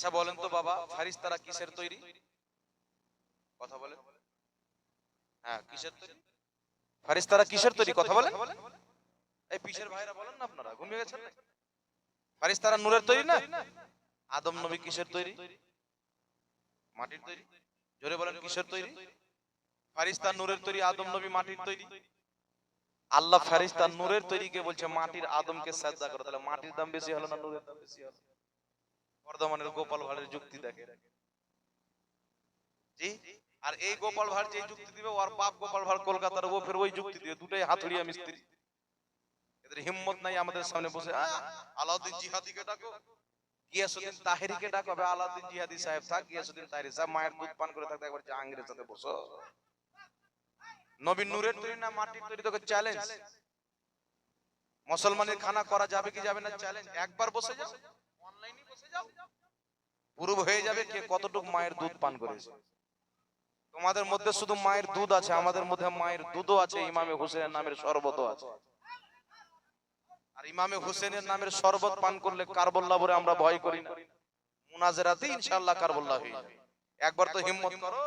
আচ্ছা বলেন তো বাবা, ফারিস্তারা কিসের তৈরি? কথা বলেন। হ্যাঁ কিসের তৈরি? ফারিস্তারা কিসের তৈরি? কথা বলেন। এই পিসের ভাইরা বলেন না আপনারা, ঘুমিয়ে গেছেন? ফারিস্তারা নূরের তৈরি না? আদম নবী কিসের তৈরি? মাটির তৈরি? জোরে বলেন, কিসের তৈরি? ফারিস্তা নূরের তৈরি, আদম নবী মাটির তৈরি? আল্লাহ ফারিস্তা নূরের তৈরিকে বলছে, মাটির আদমকে সাজদা করো, তাহলে মাটির দাম বেশি হলো না নূরের দাম বেশি হলো? বর্ধমানের গোপাল ভাড়ের যুক্তি দেখে। জি? আর এই গোপাল ভাড় যে যুক্তি দিবে, ওর বাপ গোপাল ভাড় কলকাতার ও ফের ওই যুক্তি দিবে দুটাই হাতুড়িয়া মিস্ত্রি। এদের হিম্মত নাই আমাদের সামনে বসে আলাউদ্দিন জিহাদিকে ডাকো। গিয়াসুদ্দিন তাহেরিকে ডাকো হবে আলাউদ্দিন জিহাদি সাহেব থাক, গিয়াসুদ্দিন তাহেরি সাহেব মায়ের দুধ পান করে থাকতে একবার জাহাঙ্গীরের সাথে বসো। নবীন নূরের তৈরি না মাটির তৈরি, তোকে চ্যালেঞ্জ মুসলমানের খানা করা যাবে কি যাবে না চ্যালেঞ্জ একবার বসে যাও। অনলাইনে বসে যাও পুরো হয়ে যাবে কে কতটুকু মায়ের দুধ পান করেছে। তোমাদের মধ্যে শুধু মায়ের দুধ আছে, আমাদের মধ্যে মায়ের দুধও আছে, ইমামে হোসেনের নামের শরবতও আছে। আর ইমামে হোসেনের নামের শরবত পান করলে বলে আমরা ভয় করি না। মুনাজেরাতে হয়ে একবার তো হিম্মত করো,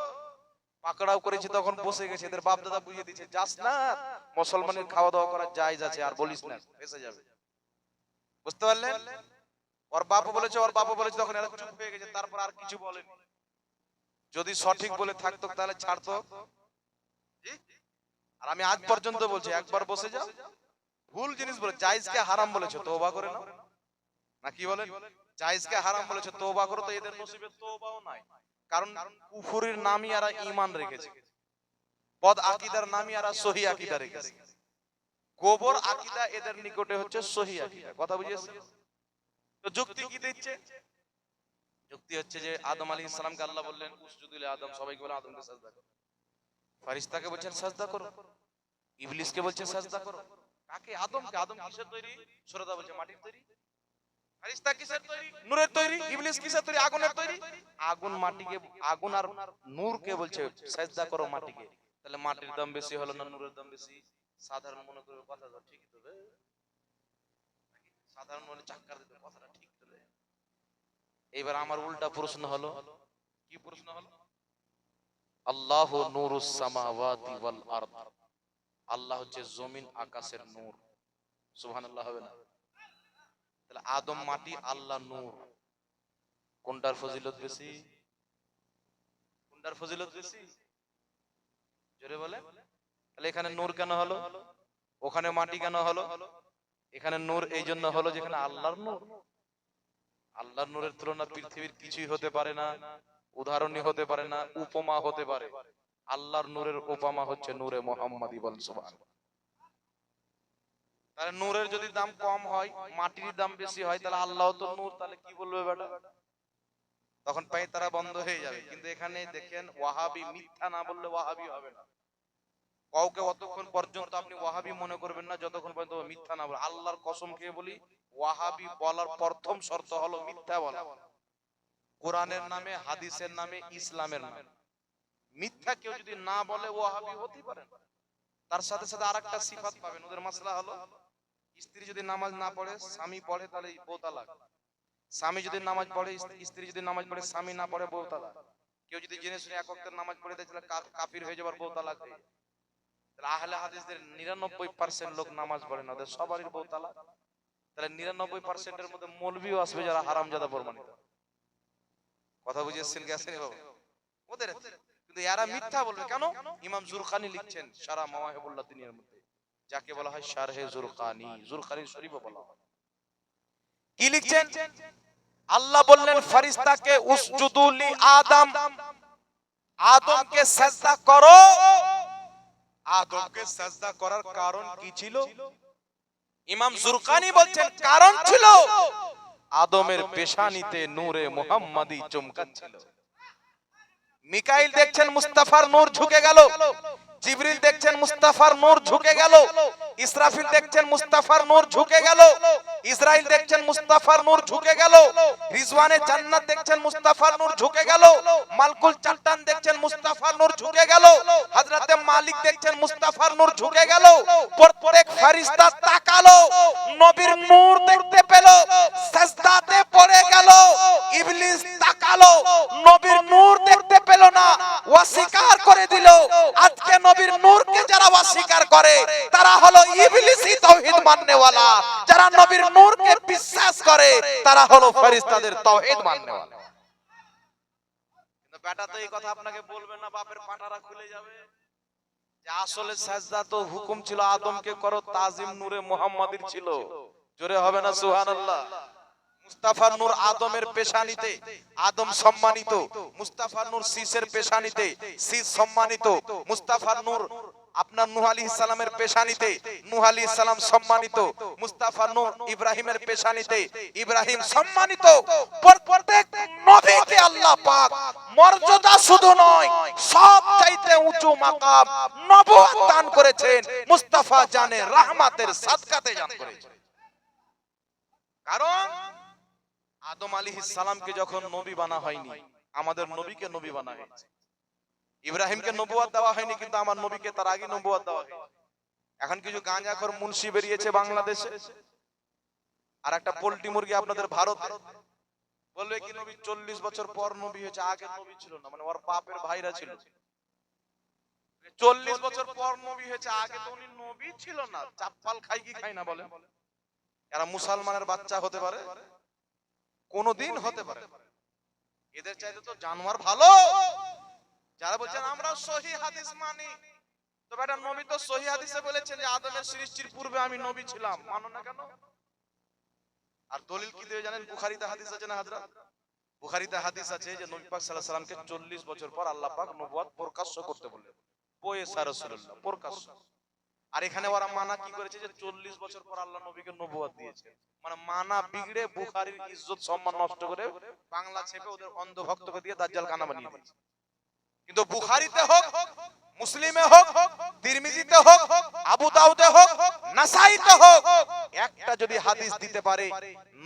পাকড়াও করেছে তখন বসে গেছে, এদের বাপ দাদা বুঝিয়ে দিচ্ছে যাস না, মুসলমানের খাওয়া দাওয়া করার জায়েজ আছে, আর বলিস না যাবে। বুঝতে পারলেন? ওর বাপ বলেছে ওর বাপ বলেছে তখন এরা চুপ হয়ে গেছে তারপর আর কিছু বলেনি। যদি সঠিক বলে থাকতো তাহলে ছাড়তো। আর আমি আজ পর্যন্ত বলছি একবার বসে যাও। ভুল জিনিস বলে জায়েজকে হারাম বলেছে তওবা করে নাও। না কি বলেন? জায়েজকে হারাম বলেছে তওবা করো তো এদের নসিবে তওবাও নাই। কারণ কুফুরির নামই এরা ঈমান রেখেছে। বদ আকীদার নামই এরা সহি আকীদা রেখেছে। গোবর আকীদা এদের নিকটে হচ্ছে সহি আকীদা। কথা বুঝিয়েছেন তো যুক্তি কি দিচ্ছে? যুক্তি হচ্ছে যে আদম আলী ইসলামকে আল্লাহ বললেন উসজুদুল আদম, সবাইকে বলে আদমকে সাজদা করো। ফারিস্তাকে বলছেন, সাজদা করো। ইবলিসকে বলছেন, সাজদা করো। কাকে? আদমকে। আদম কিসের তৈরি? সুরদা বলছে, মাটির তৈরি। ফারিস্তা কিসের তৈরি? নূরের তৈরি। ইবলিস কিসের তৈরি? আগুনের তৈরি। আগুন মাটিকে, আগুন আর নূরকে বলছে, সাজদা করো মাটিকে। তাহলে মাটির দাম বেশি হলো না নূরের দাম বেশি? সাধারণ মনে করে কথা ঠিকই তো। সাধারণ চাক্কার কথাটা ঠিক আমার উল্টা প্রশ্ন হলো, কি প্রশ্ন হলো? আল্লাহ সামাওয়াতি ওয়াল আরদ। আল্লাহ হচ্ছে জমিন, আকাশের নূর। সুবহানাল্লাহ, হবে না? তাহলে আদম মাটি, আল্লাহ নূর। কোনটার ফজিলত বেশি? কোনটার ফজিলত বেশি? জোরে বলে তাহলে এখানে নূর কেন হলো? ওখানে মাটি কেন হলো? এখানে নূর এই জন্য হলো যেখানে আল্লাহর নূর। আল্লাহর নূরের তুলনা পৃথিবীর কিছুই হতে পারে না উদাহরণই হতে পারে না উপমা হতে পারে। আল্লাহর নূরের উপমা হচ্ছে নূরে মোহাম্মদ বল সুবহান তাহলে নূরের যদি দাম কম হয় মাটির দাম বেশি হয় তাহলে আল্লাহ তো নূর তাহলে কি বলবে বেটা? তখন পাই তারা বন্ধ হয়ে যাবে। কিন্তু এখানে দেখেন ওয়াহাবি মিথ্যা না বললে ওয়াহাবি হবে না। কাউকে অতক্ষণ পর্যন্ত আপনি ওয়াহাবি মনে করবেন না যতক্ষণ পর্যন্ত মিথ্যা না বলে। আল্লাহর কসম খেয়ে বলি? ওয়াহাবি বলার প্রথম শর্ত হলো মিথ্যা বলা। কোরআনের নামে হাদিসের নামে ইসলামের নামে। মিথ্যা কেউ যদি না বলে ওয়াহাবি হতে পারে তার সাথে সাথে আরেকটা সিফাত পাবেন। ওদের মাসলা হলো স্ত্রী যদি নামাজ না পড়ে স্বামী পড়ে তাহলে বউ তালাক। স্বামী যদি নামাজ পড়ে স্ত্রী- যদি নামাজ পড়ে স্বামী না পড়ে বউ তালাক কেউ যদি জেনে শুনে এক নামাজ পড়ে দেয় তাহলে কা- কাফির হয়ে যাবার বউ তালাক হয়ে। কেন? ইমাম লিখছেন সারা দিনের মধ্যে। যাকে বলা হয় বলা হয়। কি লিখছেন? আল্লাহ বললেন আদম। আদমকে সাজদা করো। আদমকে সাজদা করার কারণ কি ছিল? ইমাম জুরকানি বলছেন কারণ ছিল। আদমের পেশানিতে নূরে মুহাম্মাদি চমকাচ্ছিল। মিকাইল দেখছেন মুস্তাফার নূর ঝুঁকে গেল। জিবরিল দেখছেন মুস্তাফার নূর ঝুঁকে গেল। ইসরাফিল দেখছেন মুস্তাফার নূর ঝুঁকে গেল। ইসরাইল দেখছেন মুস্তাফার নূর ঝুঁকে গেল। রিজওয়ানে জান্নাত দেখছেন মুস্তাফার নূর ঝুঁকে গেল। মালকুল চাট্টান দেখছেন মুস্তাফার নূর ঝুঁকে গেল। হযরতে মালিক দেখছেন মুস্তাফার নূর ঝুঁকে গেল। প্রত্যেক ফেরেশতা তাকালো। নবীর নূর দেখতে পেল। সাজদাতে পড়ে গেল। ইবলিস তাকালো। নবীর নূর দেখতে পেল না। অস্বীকার করে দিল। আজকে নবীর নূরকে যারা অস্বীকার করে, তারা হলো ইবলিসি তাওহীদ মাননেওয়ালা। যারা নবীর নূরকে বিশ্বাস করে, তারা হলো ফেরেশতাদের তাওহীদ মাননেওয়ালা। কিন্তু বেটা তো এই কথা আপনাকে বলবে না, বাপের পাটারা খুলে যাবে। যে আসলে সাজদা তো হুকুম ছিল আদমকে করো, তাজিম নূরে মুহাম্মাদির ছিল। জোরে হবে না, সুবহানাল্লাহ। মুস্তাফা নূর আদমের পেশানিতে, আদম সম্মানিত, মুস্তাফা নূর পেশানিতে সম্মানিত, মুস্তাফা নূর আপনার নূহ আলাইহিস সালামের পেশানিতে নূহ আলাইহিস সালাম সম্মানিত, মুস্তাফা নূর ইব্রাহিমের পেশানিতে, ইব্রাহিম সম্মানিত। প্রত্যেক নবীকে আল্লাহ পাক মর্যাদা শুধু নয়, সব চাইতে উঁচু মাকাম নবুয়ত দান করেছেন, মুস্তাফা জানে রাহমাতের সাদকাতে দান করেছেন। কারণ আদম আলী সালামকে যখন নবী বানা হয়নি, আমাদের নবীকে নবী বানা হয়েছে। ইব্রাহিমকে নবুয়াত দেওয়া হয়নি, কিন্তু আমার নবীকে তার আগে নবুয়াত দেওয়া হয়েছে। এখন কিছু গাঁজাখর মুন্সি বেরিয়েছে বাংলাদেশে। আর একটা পোল্ট্রি মুরগি আপনাদের ভারত। বলবে কি নবী, চল্লিশ বছর পর নবী হয়েছে, আগে নবী ছিল না মানে ওর বাপের ভাইরা ছিল। চল্লিশ বছর পর নবী হয়েছে, আগে তো উনি নবী ছিল না। চাপ্পাল খাই কি খাই না বলে এরা মুসলমানের বাচ্চা হতে পারে? কোনদিন হতে পারে এদের চাইতে তো জানোয়ার ভালো। যারা বলছেন আমরা সহি হাদিস মানি। তো বেটা নবী তো সহি হাদিসে বলেছেন যে আদমের সৃষ্টির পূর্বে আমি নবী ছিলাম। মানো না কেন? আর দলিল কি দেবে জানেন? বুখারীতে হাদিস আছে না হাজরা? বুখারীতে হাদিস আছে যে নবী পাক সাল্লাল্লাহু আলাইহি সাল্লামকে 40 বছর পর আল্লাহ পাক নবুয়ত প্রকাশ্য করতে বললেন। বয়ে রাসূলুল্লাহ প্রকাশ্য আর এখানে ওরা মানা কি করেছে যে 40 বছর পর আল্লাহ নবীকে নবুয়ত দিয়েছে। মানে মানা বিগড়ে বুখারীর ইজ্জত, সম্মান নষ্ট করে বাংলা ছেপে ওদের অন্ধ ভক্তকে দিয়ে দাজ্জাল কানা বানিয়ে দিয়েছে। কিন্তু বুখারীতে হোক, মুসলিমে হোক, তিরমিজিতে হোক, আবু দাউদে হোক, নাসাইতে হোক, একটা যদি হাদিস দিতে পারে,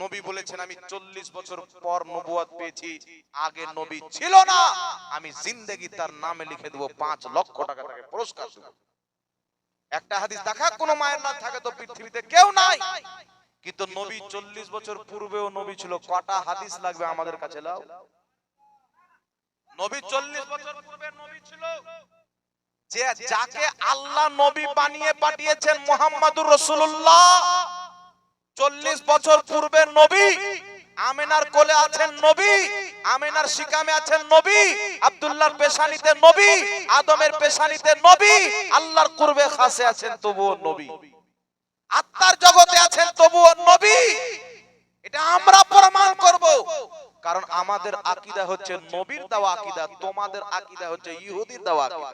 নবী বলেছেন, আমি 40 বছর পর নবুয়ত পেয়েছি, আগে নবী ছিল না, আমি জিন্দেগি তার নামে লিখে দেব 5 লক্ষ টাকা তাকে পুরস্কার দেব। একটা হাদিস দেখা, কোন মায়ের না থাকে তো পৃথিবীতে কেউ নাই। কিন্তু নবী 40 বছর পূর্বেও নবী ছিল, কটা হাদিস লাগবে আমাদের কাছে লাও। নবী 40 বছর পূর্বে নবী ছিল, যে যাকে আল্লাহ নবী বানিয়ে পাঠিয়েছেন মোহাম্মদুর রসুল্লাহ চল্লিশ বছর পূর্বে নবী, আমেনার কোলে আছেন নবী। আমেনার শিকামে আছেন নবী আব্দুল্লাহর পেশানিতে নবী আদমের পেশানিতে নবী আল্লাহর কুরবে খাসে আছেন তবুও নবী। আত্মার জগতে আছেন তবুও নবী। এটা আমরা প্রমাণ করব। কারণ আমাদের আকীদা হচ্ছে নবীর দেওয়া আকীদা তোমাদের আকীদা হচ্ছে ইহুদির দেওয়া আকীদা।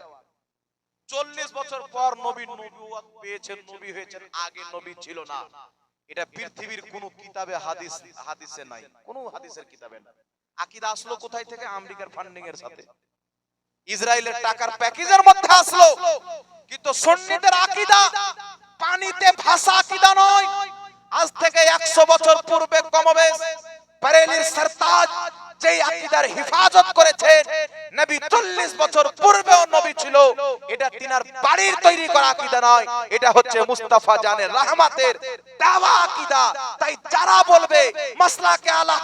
চল্লিশ বছর পর নবী নবুয়ত পেয়েছেন নবী হয়েছেন আগে নবী ছিল না। এটা পৃথিবীর কোন কিতাবে হাদিস হাদিসে নাই। কোন হাদিসের কিতাবে না আকীদা আসলো কোথায় থেকে? আমেরিকার ফান্ডিং এর সাথে। ইসরায়েলের টাকার প্যাকেজের মধ্যে আসলো। কিন্তু সুন্নিদের আকিদা পানিতে ভাষা আকিদা নয়। আজ থেকে 100 বছর পূর্বে কমবেশ বারেলির সরতাজ যেই আকীদার হেফাজত করেছেন, নবী 40 বছর পূর্বেও নবী ছিল, এটা তিনার বাড়ির তৈরি করা আকীদা নয়, এটা হচ্ছে মুস্তাফা জানের আকীদা। তাই যারা বলবে আলা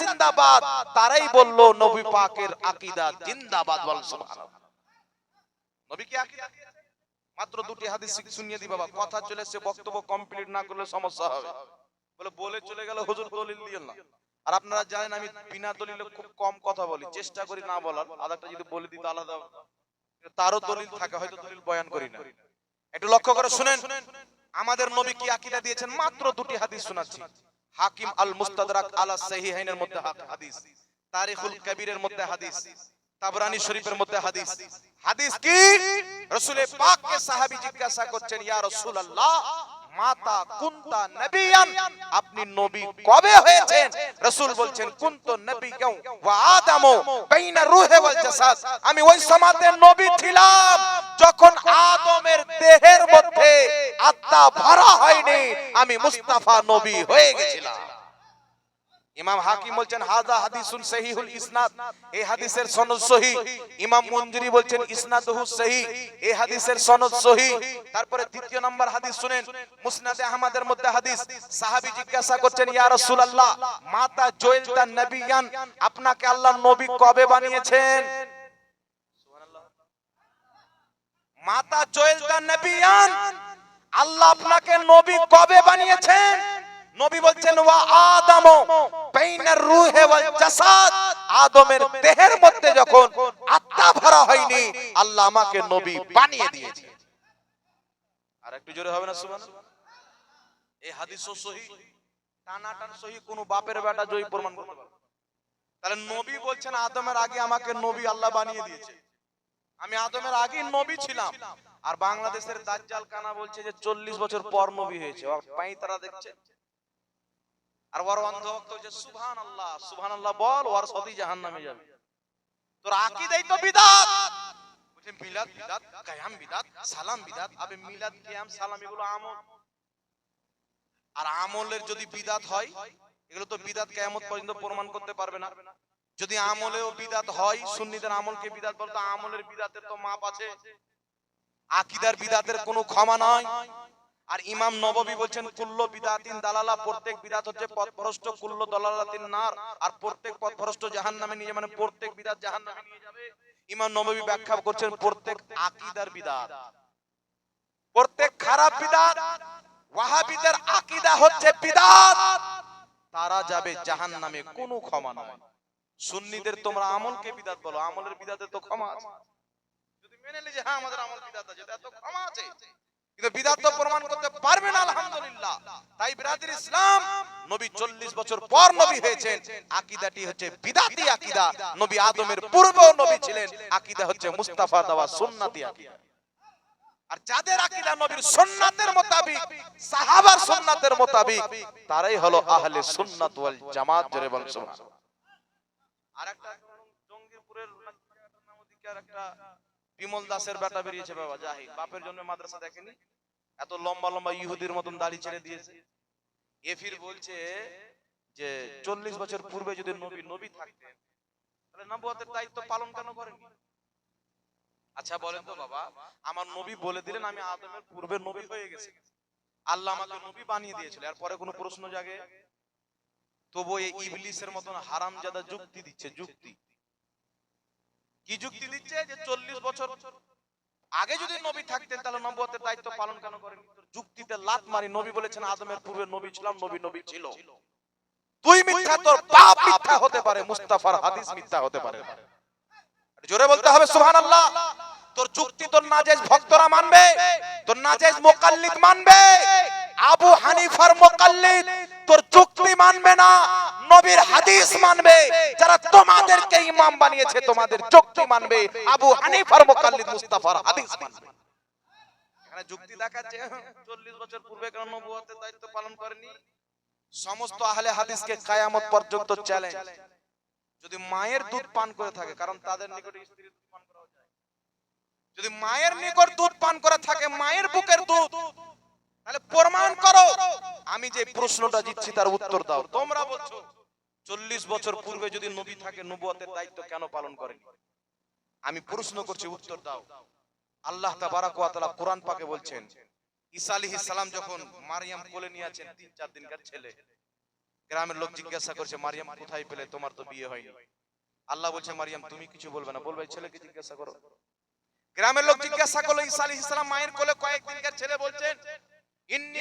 জিন্দাবাদ, তারাই বলল নবী পাকের আকীদা জিন্দাবাদ বল নবী কি আকীদা? মাত্র দুটি হাদিস শুনিয়ে দি বাবা, কথা চলে এসেছে বক্তব্য কমপ্লিট না করলে সমস্যা হবে। বলে চলে গেল, হুজুর দলিল দিয়েন না। আর আপনারা জানেন আমি বিনা দলিলে খুব কম কথা বলি, চেষ্টা করি না বলার। আদারটা যদি বলে দিতে আলাদা তারও দলিল থাকে, হয়তো দলিল বয়ান করি না। একটু লক্ষ্য করে শুনেন, আমাদের নবী কি আকীদা দিয়েছেন? মাত্র দুটি হাদিস শোনাচ্ছি। হাকিম আল মুস্তাদরাক আলা সাহিহাইনের মধ্যে হাদিস, তারিখুল কবিরের মধ্যে হাদিস, তাবরানী শরীফের মধ্যে হাদিস। হাদিস কি? রাসূলে পাককে সাহাবী জিজ্ঞাসা করছেন, ইয়া রাসূলুল্লাহ মাতা কুন্তা নবিয়ান। আপনি নবী কবে হয়েছেন? রাসূল বলছেন, কুনতু নবিয়াও ওয়া আদামু রুহে ওয়াল জাসাদ। আমি ওই সমাতে নবী ছিলাম। যখন আদমের দেহের মধ্যে আত্মা ভরা হয়নি, আমি মুস্তাফা নবী হয়ে গেছিলাম। ইমাম হাকিম বলছেন হাজা হাদিসুন সহিহুল ইসনাদ। এই হাদিসের সনদ সহি। ইমাম মঞ্জুরি বলছেন ইসনাদহু সহি। এই হাদিসের সনদ সহি। তারপরে দ্বিতীয় নম্বর হাদিস শুনেন। মুসনাদে আহমদের মধ্যে হাদিস। সাহাবী জিজ্ঞাসা করছেন ইয়া রাসূলুল্লাহ মাতা জয়েলতা নবিয়ান আপনাকে আল্লাহ নবী কবে বানিয়েছেন? মাতা জয়েলতা নবিয়ান আল্লাহ আপনাকে নবী কবে বানিয়েছেন? নবী বলছেন, ওয়া আদম বাইনার রূহে ওয়াল জাসাদ। আদমের দেহের মধ্যে যখন আত্মা ভরা হয়নি, আল্লাহ আমাকে নবী বানিয়ে দিয়েছে। আর একটু জোরে হবে না, সুবহানাল্লাহ? এই হাদিসও সহি? টানাটান সহি, কোন বাপের বেটা জয়ী প্রমাণ করতে পারবে তাহলে নবী বলছেন, আদমের আগে আমাকে নবী আল্লাহ বানিয়ে দিয়েছে। আমি আদমের আগে নবী ছিলাম। আর বাংলাদেশের দাজ্জাল কানা বলছে যে, চল্লিশ বছর পর নবী হয়েছে। পাই তারা দেখছে। আর ওর অন্ধভক্ত হচ্ছে সুবহান আল্লাহ সুবহান আল্লাহ বল ওর সতী জাহান নামে যাবে। তোর আকিদাই তো বিদাত। মিলাদ বিদাত, কায়াম বিদাত, সালাম বিদাত, আবে মিলাদ সালাম, এগুলো আমল। আর আমলের যদি বিদাত হয়, এগুলো তো বিদাত কিয়ামত পর্যন্ত প্রমাণ করতে পারবে না। যদি আমলেও বিদাত হয়, সুন্নিদের আমলকে বিদাত বলতো আমলের বিদাতের তো মাপ আছে। আকিদার বিদাতের কোনো ক্ষমা নয় আর ইমাম নববী বলছেন, কুল্ল বিদাতিন দালালা প্রত্যেক বিদাত হচ্ছে পথভ্রষ্ট, কুল্ল দালালাতিন নার। আর প্রত্যেক পথভ্রষ্ট জাহান্নামে নিয়ে মানে প্রত্যেক বিদাত জাহান্নামে নিয়ে যাবে। ইমাম নববী ব্যাখ্যা করছেন, প্রত্যেক আকিদার বিদাত। প্রত্যেক খারাপ বিদাত, ওয়াহাবিদের আকিদা হচ্ছে বিদাত। তারা যাবে জাহান্নামে, কোনো ক্ষমা নয় সুন্নিদের তোমরা আমলকে বিদাত বলো, আমলের বিদাতে তো ক্ষমা আছে। যদি মেনে নিলে যে হ্যাঁ আমাদের আমল বিদাত আছে এত ক্ষমা আছে। কিন্তু বিদাত তো প্রমাণ করতে পারবে না, আলহামদুলিল্লাহ। তাই বিরাদির ইসলাম, নবী 40 বছর পর নবী হয়েছেন। আকীদাটি হচ্ছে বিদাতি আকীদা। নবী আদমের পূর্বেও নবী ছিলেন। আকীদা হচ্ছে মুস্তাফা দেওয়া সুন্নাতি আকীদা। আর যাদের আকীদা নবীর সুন্নাতের মোতাবিক, সাহাবার সুন্নাতের মোতাবিক, তারাই হলো আহলে সুন্নাত ওয়াল জামাত, জোরে বল সুবহানাল্লাহ। আরেকটা জঙ্গিপুরের নাম ওদিকে আরেকটা বিমল দাসের বেটা বেরিয়েছে বাবা জাহিদ বাপের জন্য মাদ্রাসা দেখেনি। এত লম্বা লম্বা ইহুদির মতন দাড়ি ছেড়ে দিয়েছে। এফির বলছে যে, চল্লিশ বছর পূর্বে যদি নবী নবী থাকতেন, তাহলে নবুয়তের দায়িত্ব পালন কেন করেনি আচ্ছা বলেন তো বাবা, আমার নবী বলে দিলেন, আমি আদমের পূর্বে নবী হয়ে গেছি। আল্লাহ আমাকে নবী বানিয়ে দিয়েছিল আর পরে কোনো প্রশ্ন জাগে? তবু এই ইবলিসের মতন হারামজাদা যুক্তি দিচ্ছে, যুক্তি। কি যুক্তি দিচ্ছে যে চল্লিশ বছর আগে যদি নবী থাকতেন, তাহলে নবুয়তের দায়িত্ব পালন কেন করেন? যুক্তিতে লাত মারি নবী বলেছেন, আদমের পূর্বে নবী ছিলাম, নবী নবী ছিল। তুই মিথ্যা তোর মিথ্যা হতে পারে, মুস্তাফার হাদিস মিথ্যা হতে পারে। জোরে বলতে হবে, সুবহানাল্লাহ। তোর যুক্তি তোর ভক্তরা মানবে, তোর নাজেজ মুকাল্লিদ মানবে। আবু হানিফার মুকাল্লিদ তোর যুক্তি মানবে না। নবীর হাদিস মানবে, যারা তোমাদেরকে ইমাম বানিয়েছে, তোমাদের যুক্তি মানবে। আবু হানিফার মুকাল্লিদ মুস্তাফার হাদিস মানবে। এখানে যুক্তি দেখাচ্ছে 40 বছর পূর্বে কেন নবুয়তের দায়িত্ব পালন করেনি? সমস্ত আহলে হাদিসকে কিয়ামত পর্যন্ত চ্যালেঞ্জ যদি মায়ের দুধ পান করে থাকে, কারণ তাদের নিকটে স্ত্রীর দুধ পান করা যায়। যদি মায়ের নিকট দুধ পান করে থাকে, মায়ের বুকের দুধ, তাহলে প্রমাণ করো। আমি যে প্রশ্নটা দিচ্ছি, তার উত্তর দাও। তোমরা বলছো চল্লিশ বছর পূর্বে যদি নবী থাকে, নবুয়তের দায়িত্ব কেন পালন করেন? আমি প্রশ্ন করছি, উত্তর দাও। আল্লাহ তাবারাক ওয়া তাআলা কোরআন পাকে বলছেন, ঈসা সালাম যখন মারিয়াম কোলে নিয়ে আছেন, তিন চার দিনকার ছেলে, গ্রামের লোক জিজ্ঞাসা করছে, মারিয়াম, কোথায় পেলে? তোমার তো বিয়ে হয়নি। আল্লাহ বলছে, মারিয়াম, তুমি কিছু বলবে না। বলবে ছেলেকে জিজ্ঞাসা করো। গ্রামের লোক জিজ্ঞাসা করল সালাম মায়ের কোলে ছেলে বলছেন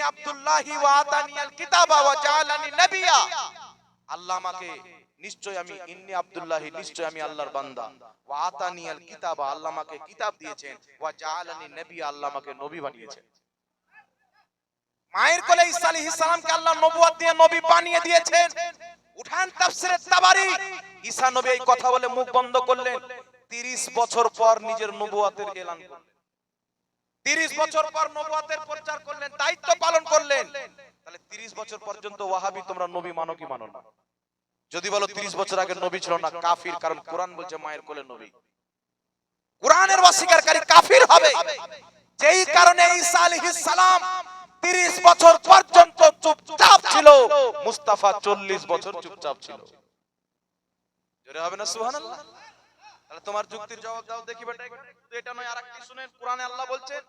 আব্দুল্লাহি কিতাবা ওয়া নাবিয়া। আল্লাহ আমাকে, নিশ্চয় আমি ইন্নি আব্দুল্লাহি, নিশ্চয় আমি আল্লাহর বান্দা। ওয়া আতানিয়াল কিতাবা, আল্লাহ আমাকে কিতাব দিয়েছেন। ওয়া জাআলানি নাবিয়া আল্লাহ আমাকে নবী বানিয়েছেন। মায়ের কোলে ঈসা আলাইহিস সালামকে আল্লাহ নবুয়ত দিয়ে নবী বানিয়ে দিয়েছেন। উঠান তাফসিরে তাবারি। ঈসা নবী এই কথা বলে মুখ বন্ধ করলেন। 30 বছর পর নিজের নবুয়তের এলান করলেন। 30 বছর পর নবুয়তের প্রচার করলেন, দায়িত্ব পালন করলেন। তাহলে 30 বছর পর্যন্ত ওয়াহাবি তোমরা নবী মানো কি মানো না? যদি বলো 30 বছর আগে নবী ছিল না, কাফির, কারণ কোরআন বলছে মায়ের কোলে নবী। কোরআনের অস্বীকারী কাফির হবে। যেই কারণে ঈসা আলাইহিস সালাম তিরিশ বছর পর্যন্ত চুপচাপ ছিল, মুস্তাফা চল্লিশ বছর চুপচাপ ছিল। জোরে হবে না, সুবহানাল্লাহ? তাহলে তোমার যুক্তির জবাব দাও দেখি বেটা এটা নয়, আরেকটি শুনেন, কোরআনে আল্লাহ বলছেন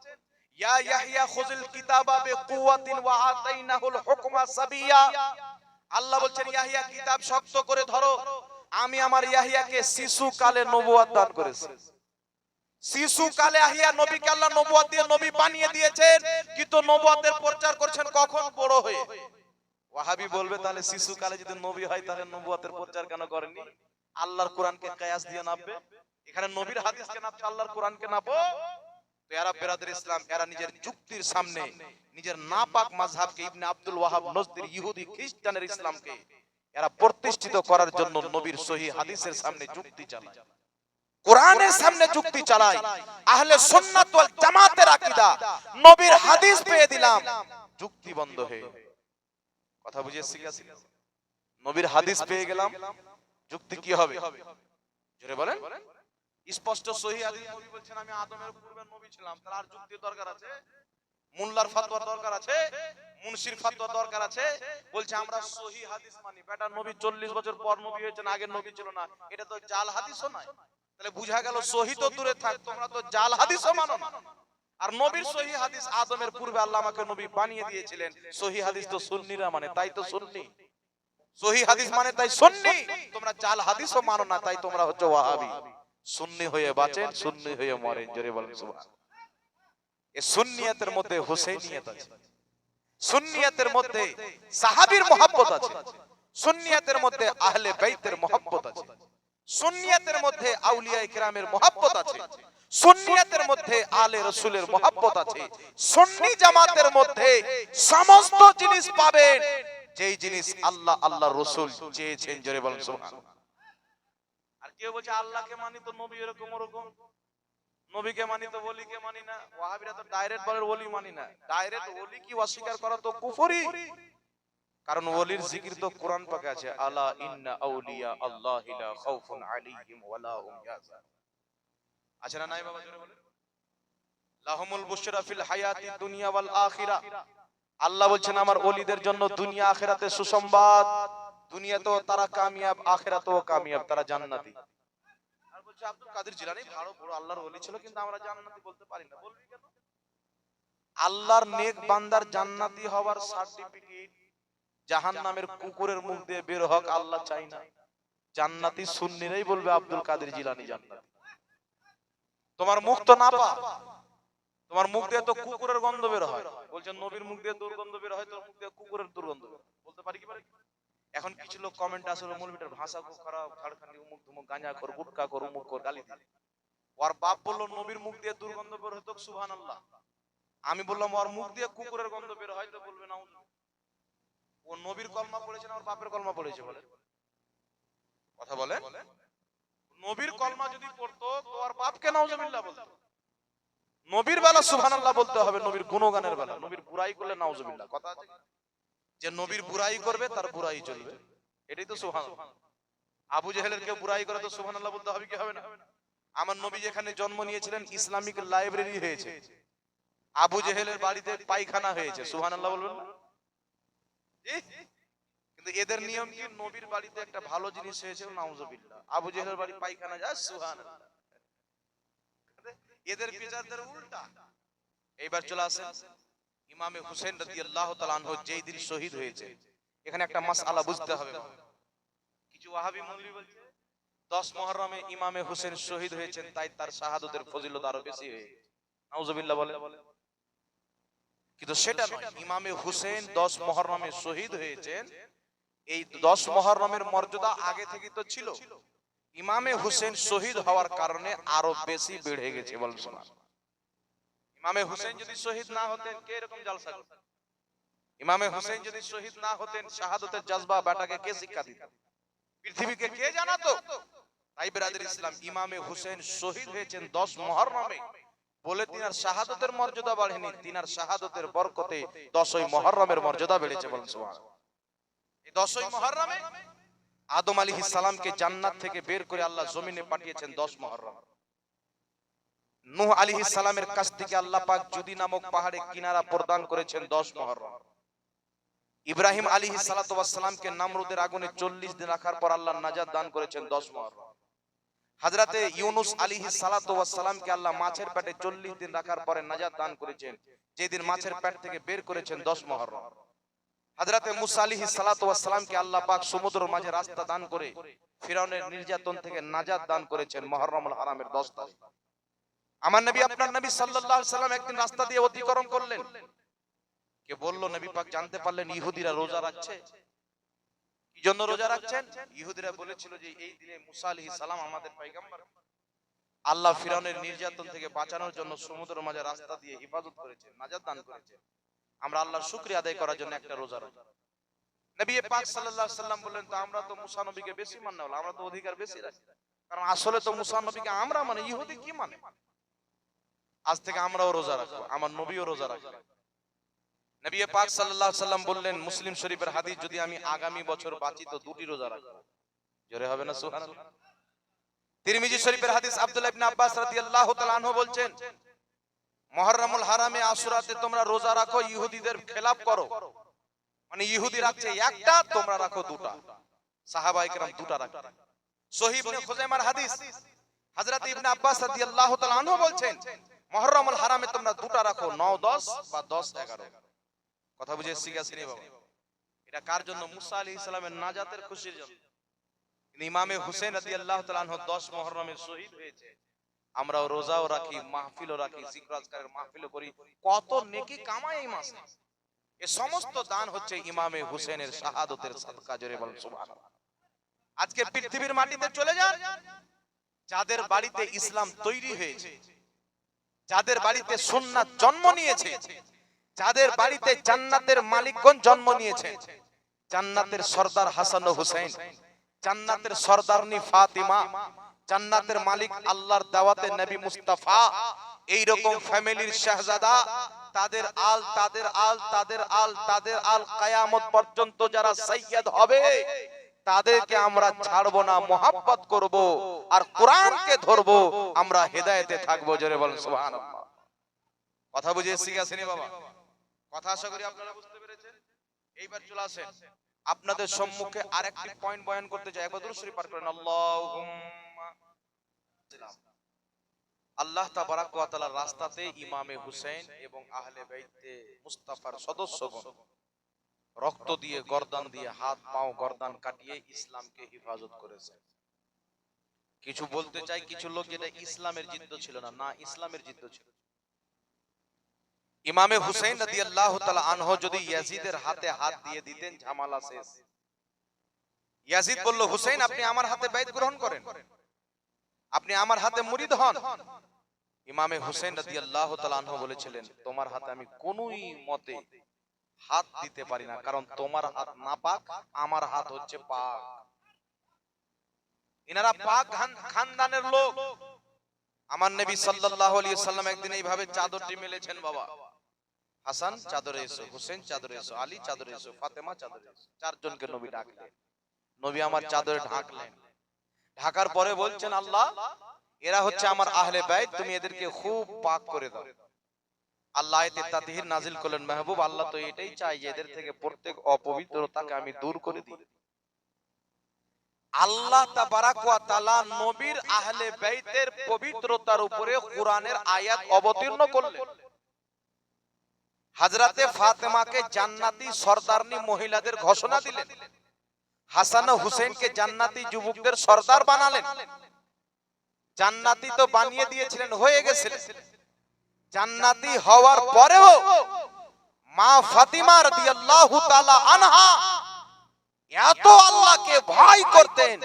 কিন্তু নবুয়তের প্রচার করছেন কখন বড় হয়ে? ওয়াহাবি বলবে, তাহলে শিশু কালে যদি নবী হয়, তাহলে নবুয়তের প্রচার কেন করেনি আল্লাহর কোরআনকে কায়াস দিয়ে নামবে? এখানে নবীর হাদিসকে নামছে, আল্লাহর কোরআনকে নামবো তো এরা বেরাদের ইসলাম, এরা নিজের যুক্তির সামনে, নিজের নাপাক মাযহাবকে ইবনে আব্দুল ওয়াহাব নজদির ইহুদি খ্রিস্টানের ইসলামকে এরা প্রতিষ্ঠিত করার জন্য নবীর সহি হাদিসের সামনে যুক্তি চালায়। কোরআনের সামনে যুক্তি চালায়। আহলে সুন্নাত ওয়াল জামাতের আকীদা। নবীর হাদিস পেয়ে দিলাম। যুক্তি বন্ধ হয়ে কথা বুঝে শিখেছি নবীর হাদিস পেয়ে গেলাম। যুক্তি কি হবে? জোরে বলেন। স্পষ্ট সহি বলছেন, আমি আদমের পূর্বে নবী ছিলাম, তার আর যুক্তির দরকার আছে? মুল্লার ফাতোয়ার দরকার আছে, মুনশির ফাতোয়ার দরকার আছে, বলছে, আমরা সহি হাদিস মানি। বেটা, নবী 40 বছর পর নবী হয়েছেন, আগে নবী ছিল না। এটা তো জাল হাদিসও নয়। তাহলে বুঝা গেল, সহি তো দূরে থাক, তোমরা তো জাল হাদিসও মানো না। আর নবীর সহি হাদিস আদমের পূর্বে আল্লাহ আমাকে নবী বানিয়ে দিয়েছিলেন। সহি হাদিস তো সুন্নিরা মানে তাই তো সুন্নি। সহি হাদিস মানে তাই সুন্নি। তোমরা জাল হাদিসও মানো না, তাই তোমরা হচ্ছে ওয়াহাবি। সুন্নি হয়ে বাঁচেন, সুন্নি হয়ে মরেন, জোরে বলেন সুবহান। এ সুন্নিয়াতের মধ্যে হুসাইনিয়াত আছে। সুন্নিয়াতের মধ্যে সাহাবীর মহব্বত আছে। সুন্নিয়াতের মধ্যে আহলে বাইতের মহব্বত আছে। সুন্নিয়াতের মধ্যে আউলিয়া ইকরামের মহব্বত আছে। সুন্নিয়াতের মধ্যে আলে রসুলের মহব্বত আছে। সুন্নি জামাতের মধ্যে সমস্ত জিনিস পাবেন। যেই জিনিস আল্লাহ আল্লাহ রসুল চেয়েছেন, জোরে বলেন সুবহানাল্লাহ কেউ বলছে, আল্লাহকে মানি তো নবী এরকম ওরকম। নবীকে মানি তো ওলিকে মানি না। ওয়াহাবিরা তো ডাইরেক্ট বলে ওলি মানি না। ডাইরেক্ট ওলি কি অস্বীকার করা তো কুফরি? কারণ ওলির জিকির তো কোরআন পাকে আছে, আলা ইন্না আউলিয়া আল্লাহি লা খাউফুন আলাইহিম ওয়ালা হুম ইয়াহজান আছে না নাই বাবা, জোরে বলে লাহুমুল বুশরা ফিল হায়াতি দুনিয়া ওয়াল আখিরা। আল্লাহ বলছেন, আমার ওলিদের জন্য দুনিয়া আখিরাতে সুসংবাদ। দুনিয়াতেও তারা কামিয়াব, আখিরাতেও কামিয়াব, তারা জান্নাতি। বলছে আব্দুল কাদের জিলানী ভালো বড় আল্লাহর ওলি ছিল কিন্তু আমরা জান্নাতি বলতে পারি না। বলবি কেন? আল্লাহর নেক বান্দার জান্নাতি হওয়ার সার্টিফিকেট জাহান্নামের কুকুরের মুখ দিয়ে বের হোক আল্লাহ চাই না। জান্নাতি সুন্নিরাই বলবে আব্দুল কাদের জিলানী জান্নাতি। তোমার মুখ তো না পা তোমার মুখ দিয়ে তো কুকুরের গন্ধ বের হয়। বলছেন নবীর মুখ দিয়ে দুর্গন্ধ বের হয় তোর মুখ দিয়ে কুকুরের দুর্গন্ধ বলতে পারি কি পারি? এখন কিছু লোক কমেন্ট আসলে মৌলবীটার ভাষা খুব খারাপ খাড়খানি উমুক ধুমুক, গাঁজা কর, গুটকা কর, উমুক কর, গালি দিলে ওর বাপ বলল, নবীর মুখ দিয়ে দুর্গন্ধ বের হতো সুবহান আল্লাহ আমি বললাম, ওর মুখ দিয়ে কুকুরের গন্ধ বের হয় তো বলবে না ও নবীর কলমা পড়েছে না, ওর বাপের কলমা পড়েছে বলে? কথা বলে? নবীর কলমা যদি পড়তো, তো ওর বাপকে নাউজুবিল্লাহ বলতো। নবীর বেলা সুবহানাল্লাহ বলতে হবে, নবীর গুণগানের বেলা। নবীর বুরাই করলে নাউজুবিল্লাহ। কথা আছে যে নবীর বুরাই করবে, তার বুরাই চলবে। এটাই তো সুবহানাল্লাহ আবু জেহেলের কেউ বুরাই করে তো সুবহানাল্লাহ বলতে হবে কি হবে না? আমার নবী যেখানে জন্ম নিয়েছিলেন, ইসলামিক লাইব্রেরি হয়েছে। আবু জেহেলের বাড়িতে পায়খানা হয়েছে। সুবহানাল্লাহ বলবেন কিন্তু এদের নিয়ম কি? নবীর বাড়িতে একটা ভালো জিনিস হয়েছে, নাউজুবিল্লাহ। আবু জেহেলের বাড়ি পায়খানা যায় সুবহানাল্লাহ। এদের বিচারদের উল্টা। এইবার চলে আসেন। ইমামে হুসেন রাদিয়াল্লাহু তাআলা আনহু যেই দিন শহীদ হয়েছে, এখানে একটা মাসআলা বুঝতে হবে কিছু ওয়াহাবি মৌলভী বলছে 10 মুহররমে ইমামে হুসেন শহীদ হয়েছেন, তাই তার শাহাদাতের ফজিলত আরও বেশি হয়ে বলে কিন্তু সেটা নয়, ইমামে হুসেন 10 মুহররমে শহীদ হয়েছেন, এই 10 মুহররমের মর্যাদা আগে থেকে তো ছিল। ইমামে হুসেন শহীদ হওয়ার কারণে আরও বেশি বেড়ে গেছে বল শোনা ইমামে হুসেন যদি শহীদ না হতেন, কে এরকম জালসা করতেন ইমামে হুসেন যদি শহীদ না হতেন, শাহাদতের জজবা বেটাকে কে শিক্ষা দিত? পৃথিবীকে কে জানাতো? তাই বেরাদের ইসলাম, ইমামে হুসেন শহীদ হয়েছেন 10 মুহররমে বলে তিনার শাহাদতের মর্যাদা বাড়েনি তিনার শাহাদতের বরকতে 10ই মুহররমের মর্যাদা বেড়েছে বলেন এই 10ই মুহররমে আদম আলাইহিস সালামকে জান্নাত থেকে বের করে আল্লাহ জমিনে পাঠিয়েছেন 10 মুহররম নূহ আলাইহিস সালামের কাছ থেকে আল্লাহ পাক জুদি নামক পাহাড়ে কিনারা প্রদান করেছেন 10 মুহররম ইব্রাহিম আলাইহিস সালাতু ওয়াস সালামকে নামরুদের আগুনে 40 দিন রাখার পর আল্লাহ নাজাত দান করেছেন 10 মুহররম হযরতে ইউনুস আলাইহিস সালাতু ওয়াস সালামকে আল্লাহ মাছের পেটে 40 দিন রাখার পরে নাজাত দান করেছেন। যেদিন মাছের পেট থেকে বের করেছেন 10 মুহররম হযরতে মুসা আলাইহিস সালাতু ওয়াস সালামকে আল্লাহ পাক সমুদ্রের মাঝে রাস্তা দান করে ফিরাউনের নির্যাতন থেকে নাজাত দান করেছেন মুহররমুল হারামের 10 তারিখ। আমার নবী আপনার নবী সাল্লাল্লাহু আলাইহি সাল্লাম একদিন রাস্তা দিয়ে অতিক্রম করলেন। কে বলল, নবী পাক জানতে পারলেন ইহুদিরা রোজা রাখছে? কি জন্য রোজা রাখছেন? ইহুদিরা বলেছিল যে এই দিনে মুসা আলাইহিস সালাম আমাদের পয়গম্বর। আল্লাহ ফিরাউনের নির্যাতন থেকে বাঁচানোর জন্য সমুদ্রের মাঝে রাস্তা দিয়ে হিফাজত করেছেন, নাজাত দান করেছেন। আমরা আল্লাহর শুকরিয়া আদায় করার জন্য একটা রোজা রাখি নবী পাক সাল্লাল্লাহু আলাইহি সাল্লাম বললেন, তো আমরা তো মুসা নবীকে বেশি মান্য হলো, আমরা তো অধিকার বেশি রাখি। কারণ আসলে তো মুসা নবীকে আমরা মানে ইহুদি কি মানে? আজ থেকে আমরাও রোজা রাখব, আমার নবীও রোজা রাখবে। নবী পাক আলাইহি সাল্লাম বললেন, মুসলিম শরীফের হাদিস যদি আমি আগামী বছর বাঁচি তো দুটি রোজা রাখব। জোরে হবে না সুবহানাল্লাহ? তিরমিজি শরীফের হাদিস আব্দুল্লাহ ইবনে আব্বাস রাদিয়াল্লাহু তাআলা আনহু বলছেন, মুহররমুল হারামে আশুরাতে তোমরা রোজা রাখো, ইহুদিদের খেলাফ করো। মানে ইহুদি রাখছে একটা, তোমরা রাখো দুটা। সাহাবায়ে কেরাম দুটা রাখে সহিহ ইবনে খুজাইমার হাদিস, হযরত ইবনে আব্বাস রাদিয়াল্লাহু তাআলা আনহু বলছেন মুহররমুল হারামে তোমরা দুটা রাখো 9 10 বা 10 11 কথা বুঝে শিখাছিনি বাবা? এটা কার জন্য? মুসা আলাইহিস সালামের নাজাতের খুশির জন্য। ইমামে হুসেন রাদিয়াল্লাহু তাআলা আনহু 10 মুহররমে শহীদ হয়েছে। আমরাও রোজাও রাখি, মাহফিলও রাখি জিকর আজকারের মাহফিলও করি। কত নেকি কামাই এই মাসে। এ সমস্ত দান হচ্ছে ইমামে হুসেনের শাহাদতের সাদকা, জোরে বল সুবহানাল্লাহ। আজকে পৃথিবীর মাটিতে চলে যান। যাদের বাড়িতে ইসলাম তৈরি হয়েছে যাদের বাড়িতে সুন্নাত জন্ম নিয়েছে যাদের বাড়িতে জান্নাতের মালিকগণ জন্ম নিয়েছে জান্নাতের সর্দার হাসান ও হুসেন জান্নাতের সর্দারনি ফাতিমা জান্নাতের মালিক আল্লাহর দাওয়াতে নবী মুস্তাফা এই রকম ফ্যামিলির শাহজাদা তাদের আল তাদের আল তাদের আল তাদের আল কায়ামত পর্যন্ত যারা সৈয়দ হবে তাদেরকে আমরা ছাড়বো না মোহাব্বত করব আর কোরআনকে ধরবো আমরা হেদায়েতে থাকব জোরে বলেন সুবহানাল্লাহ। কথা বুঝে শিখাছেনি বাবা? কথা আশা করি আপনারা বুঝতে পেরেছেন? এইবার চলে আসেন। আপনাদের সম্মুখে আরেকটি পয়েন্ট বয়ান করতে চাই। একবার দুরূদ পাঠ করেন। আল্লাহুম্মা। আল্লাহ তাবারাক ওয়া তাআলার রাস্তাতে ইমামে হুসেন এবং আহলে বাইতে মুস্তাফার সদস্যগণ রক্ত দিয়ে গর্দান দিয়ে হাত, পাও গর্দান কাটিয়ে ইসলামকে হেফাজত করেছে। কিছু বলতে চাই, কিছু লোক যেটা ইসলামের যুদ্ধ ছিল না না ইসলামের যুদ্ধ ছিল। ইমামে হুসেন রাদিয়াল্লাহু তাআলা আনহু যদি ইয়াজিদের হাতে হাত দিয়ে দিতেন, ঝামেলা শেষ। ইয়াজিদ বলল হুসেন আপনি আমার হাতে বাইত গ্রহণ করেন। আপনি আমার হাতে মুরিদ হন। ইমামে হুসেন রাদিয়াল্লাহু তাআলা আনহু বলেছিলেন, তোমার হাতে আমি কোনোই মতে হাত দিতে পারি না, কারণ তোমার হাত না পাক আমার হাত হচ্ছে পাক। ইনারা পাক খানদানের লোক। আমার নবী সাল্লাল্লাহু আলাইহি সাল্লাম একদিন এইভাবে চাদরটি মেলেছেন, বাবা। হাসান, চাদরে এসো, হুসেন, চাদরে এসো, আলী, চাদরে এসো, ফাতেমা, চাদরে এসো। চারজনকে নবী ডাকলেন। নবী আমার চাদরে ঢাকলেন। ঢাকার পরে বলছেন, আল্লাহ, এরা হচ্ছে আমার আহলে বাইত, তুমি এদেরকে খুব পাক করে দাও। আল্লাহ এতে তাতিহির নাজিল করলেন মেহবুব আল্লাহ তো এটাই চাই যে এদের থেকে প্রত্যেক অপবিত্রতাকে আমি দূর করে দিই। আল্লাহ তাআলা নবীর আহলে বাইতের পবিত্রতার উপরে কোরআনের আয়াত অবতীর্ণ করলেন। হযরতে ফাতেমাকে জান্নাতি সর্দারনি মহিলাদের ঘোষণা দিলেন। হাসান হুসেনকে জান্নাতি যুবকদের সর্দার বানালেন। জান্নাতি তো বানিয়ে দিয়েছিলেন হয়ে গেছিলেন। জান্নাতি হওয়ার পরেও মা ফাতিমা রাদিয়াল্লাহু তাআলা আনহা এত আল্লাহকে ভয় করতেন।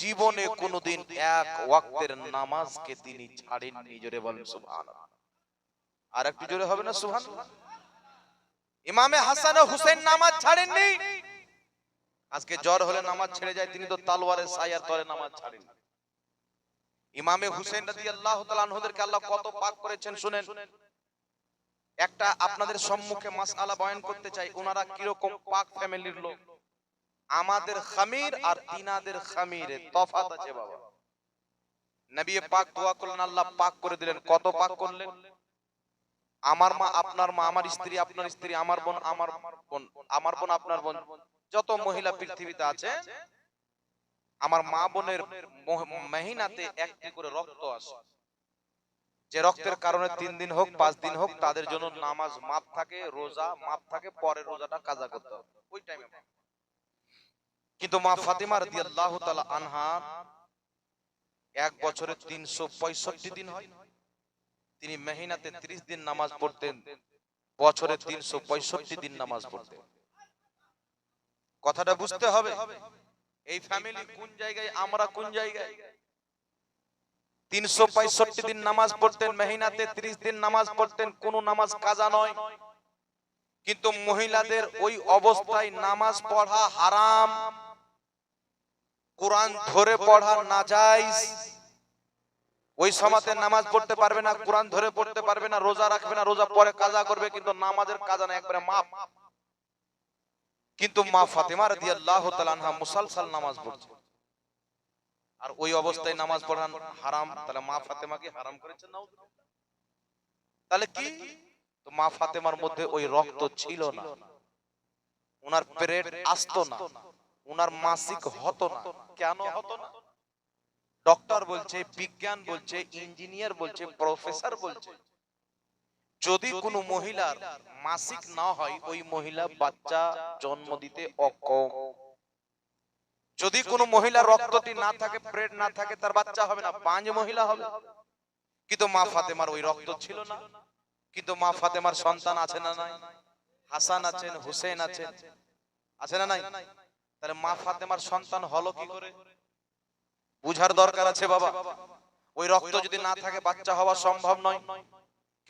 জীবনে কোনোদিন এক ওয়াক্তের নামাজকে তিনি ছাড়েননি। জোরে বলেন সুবহানাল্লাহ। আর একটু জোরে হবে না সুবহানাল্লাহ? ইমামে হাসান ও হুসেন নামাজ ছাড়েননি? আজকে জ্বর হলে নামাজ ছেড়ে যায়, তিনি তো তালোয়ারের সায়ার তলে নামাজ ছাড়েন ইমামে হুসেন রাদিয়াল্লাহু তাআলা আনহুদেরকে আল্লাহ কত পাক করেছেন শুনেন। একটা আপনাদের সম্মুখে মাসআলা বয়ান করতে চাই ওনারা কীরকম পাক ফ্যামিলির লোক? আমাদের খামির আর তিনাদের খামিরে তফাত আছে বাবা। নবী পাক দোয়া করলেন, আল্লাহ পাক করে দিলেন। কত পাক করলেন? আমার মা আপনার মা, আমার স্ত্রী আপনার স্ত্রী, আমার বোন আমার বোন আমার বোন, আপনার বোন, যত মহিলা পৃথিবীতে আছে আমার মা বোনের মেহিনাতে একটি করে রক্ত আসে যে রক্তের কারণে তিন দিন হোক পাঁচ দিন হোক তাদের জন্য নামাজ মাপ থাকে রোজা মাপ থাকে পরে রোজাটা কাজা করতে হবে। ওই টাইমে কিন্তু মা ফাতেমা রাদিয়াল্লাহু তাআলা আনহা এক বছরে তিনশো পঁয়ষট্টি দিন হয়। তিনি মেহিনাতে ত্রিশ দিন নামাজ পড়তেন। বছরে তিনশো পঁয়ষট্টি দিন নামাজ পড়তেন। কথাটা বুঝতে হবে। এই ফ্যামিলি কোন জায়গায় আমরা কোন জায়গায়? তিনশো পঁয়ষট্টি দিন নামাজ পড়তেন মেহিনাতে ত্রিশ দিন নামাজ পড়তেন কোন নামাজ কাজা নয়। কিন্তু মহিলাদের ওই অবস্থায় নামাজ পড়া হারাম। কোরআন ধরে পড়া না ওই সমাতে নামাজ পড়তে পারবে না কোরআন ধরে পড়তে পারবে না রোজা রাখবে না রোজা পরে কাজা করবে কিন্তু নামাজের কাজা না একবারে মাপ কিন্তু মা ফাতেমা রাদিয়াল্লাহু তাআলা আনহা মুসালসাল নামাজ পড়ছে। আর ওই অবস্থায় নামাজ পড়ান হারাম, তাহলে মা ফাতেমাকে হারাম করেছেন তাহলে কি? মা ফাতেমার মধ্যে ওই রক্ত ছিল না। ওনার পেরেড আসতো না। ওনার মাসিক হতো না। কেন হতো না? ডক্টর বলছে, বিজ্ঞান বলছে ইঞ্জিনিয়ার বলছে প্রফেসর বলছে। যদি কোনো মহিলার মাসিক না হয় ওই মহিলা বাচ্চা জন্ম দিতে অক্ষম। যদি কোনো মহিলা রক্তটি না থাকে প্রেড না থাকে তার বাচ্চা হবে না পাঁচ মহিলা হবে। কিন্তু মা ফাতেমার ওই রক্ত ছিল না। কিন্তু মা ফাতেমার সন্তান আছে না নাই? হাসান আছেন হুসেন আছেন। আছে না নাই? তাহলে মা ফাতেমার সন্তান হলো কি করে? বুঝার দরকার আছে বাবা। ওই রক্ত যদি না থাকে বাচ্চা হওয়া সম্ভব নয়।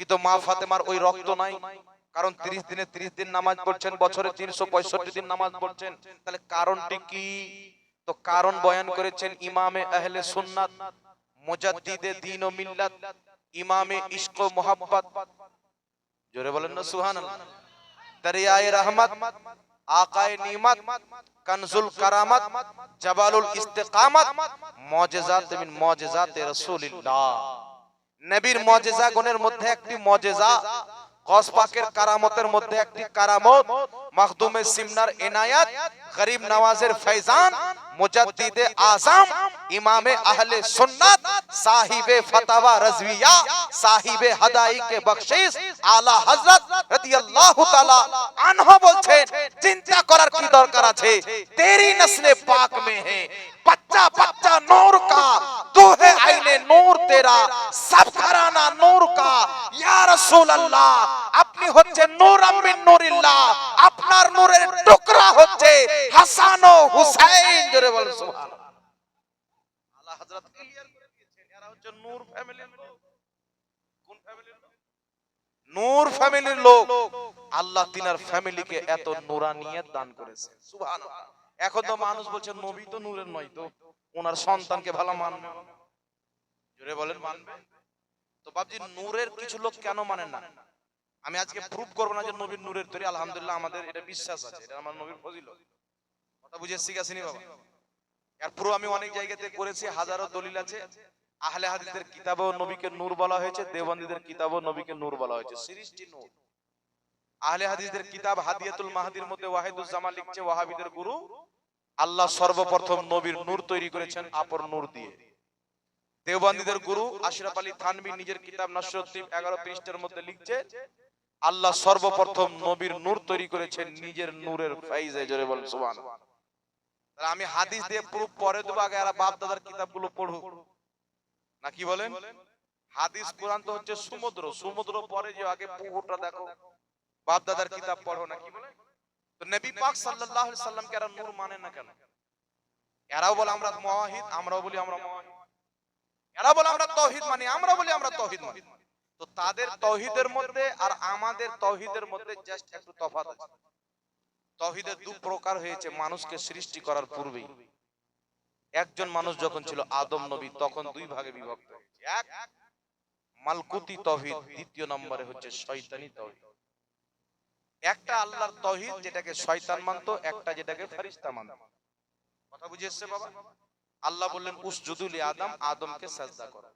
কিন্তু মা ফাতেমার ওই রক্ত নাই। কারণ 30 দিনে 30 দিন নামাজ পড়ছেন, বছরে 365 দিন নামাজ পড়ছেন। তাহলে কারণটি কি? তো কারণ বয়ান করেছেন ইমামে আহলে সুন্নাত, মুজাদ্দিদে দ্বীন ও মিল্লাত, ইমামে ইশক মোহাব্বত। জোরে বলেন না, সুবহানাল্লাহ। দরিয়ায়ে রহমত, আকায়ে নিমত, কনজুল কারামত, জবালুল ইস্তিকামত, মুজিজাত মুজিজাত রাসূলিল্লাহ। নবীর মজেজা গণের মধ্যে একটি মজেজা গস পাকের কারামতের মধ্যে একটি কারামত। মখদুমে সিমনার ইনায়াত গরিব নওয়াজের ফৈজান মুজাদ্দিদে আজম ইমামে আহলে সুন্নাত সাহিবে ফতাওয়া রাজবিয়া সাহিবে হাদাইকে বখশিশ আলা হযরত রাদিয়াল্লাহু তাআলা আনহু বলছেন চিন্তা করার কি দরকার আছে তেরি নসলে পাক মে হে बच्चा बच्चा नूर का तू है आईने नूर तेरा सब घराना नूर का या रसूल अल्लाह আপনি হচ্ছে নূর মিন নূরিল্লাহ আপনার নূরের টুকরা হচ্ছে হাসান ও হুসাইন। জোরে বল সুবহানাল্লাহ। আল্লাহ হযরত ক্লিয়ার করে দিয়েছেন এরা হচ্ছে নূর ফ্যামিলির লোক। কোন ফ্যামিলির লোক? নূর ফ্যামিলির লোক। আল্লাহ তিনার ফ্যামিলিকে এত নূরানিয়ত দান করেছে সুবহানাল্লাহ। এখন তো মানুষ বলছে নবী তো নূরের নয় তো ওনার সন্তানকে ভালো মানবে। জোরে বলেন মানবে? তো বাবজি নূরের কিছু লোক কেন মানে না? আমি আজকে প্রুফ করব না যে নবীর নূরের তৈরি আলহামদুলিল্লাহ আমাদের এটা বিশ্বাস আছে এটা আমার নবীর ফজিল কথা বুঝে শিখাছিনি বাবা এর পুরো আমি অনেক জায়গাতে করেছি হাজারো দলিল আছে। আহলে হাদিসের কিতাবেও নবীকে নূর বলা হয়েছে দেওবন্দীদের কিতাবেও নবীকে নূর বলা হয়েছে সিরিজটি নূর। আহলে হাদিসদের কিতাব হাদিয়াতুল মাহাদির মধ্যে ওয়াহিদুজ্জামান লিখছে ওয়াহাবিদের গুরু আল্লাহ সর্বপ্রথম নবীর নূর তৈরি করেছেন আপর নূর দিয়ে। দেওবন্দীদের গুরু আশরাফ আলী থানবী নিজের কিতাব নসরুদ্দিন এগারো পৃষ্ঠার মধ্যে লিখছে আল্লাহ সর্বপ্রথম নবীর নূর তৈরি করেছেন নিজের নূরের ফাইজে, জোরে বলেন সুবহান আমি হাদিস দিয়ে প্রুফ পরে দেবো আগে এরা বাপ দাদার কিতাবগুলো পড়ুক না কি বলেন? হাদিস, কোরআন তো হচ্ছে সমুদ্র সমুদ্র পরে যে আগে পুকুরটা দেখো। বাপ দাদার কিতাব পড়ো, না কি বলে তো নবী পাক সাল্লাল্লাহু আলাইহি সাল্লামকে এরা নূর মানে না কেন? এরাও বলে আমরা মুওয়াহিদ, আমরাও বলি আমরা মুওয়াহিদ। এরা বলে আমরা তৌহিদ মানি আমরা বলি আমরা তৌহিদ মানি। তো তাদের তৌহিদের মধ্যে আর আমাদের তৌহিদের মধ্যে জাস্ট একটু তফাৎ আছে। তৌহিদের দু প্রকার হয়েছে মানুষকে সৃষ্টি করার পূর্বেই। একজন মানুষ যখন ছিল আদম নবী তখন দুই ভাগে বিভক্ত। হয়েছে এক মালকুতি তৌহিদ দ্বিতীয় নম্বরে হচ্ছে শয়তানি তৌহিদ। একটা আল্লাহর তহিদ যেটাকে শয়তান মানতো একটা যেটাকে ফেরেশতা মানতো। কথা বুঝে এসছে বাবা? আল্লাহ বললেন উসজুদুলি আদম আদমকে সাজদা করো।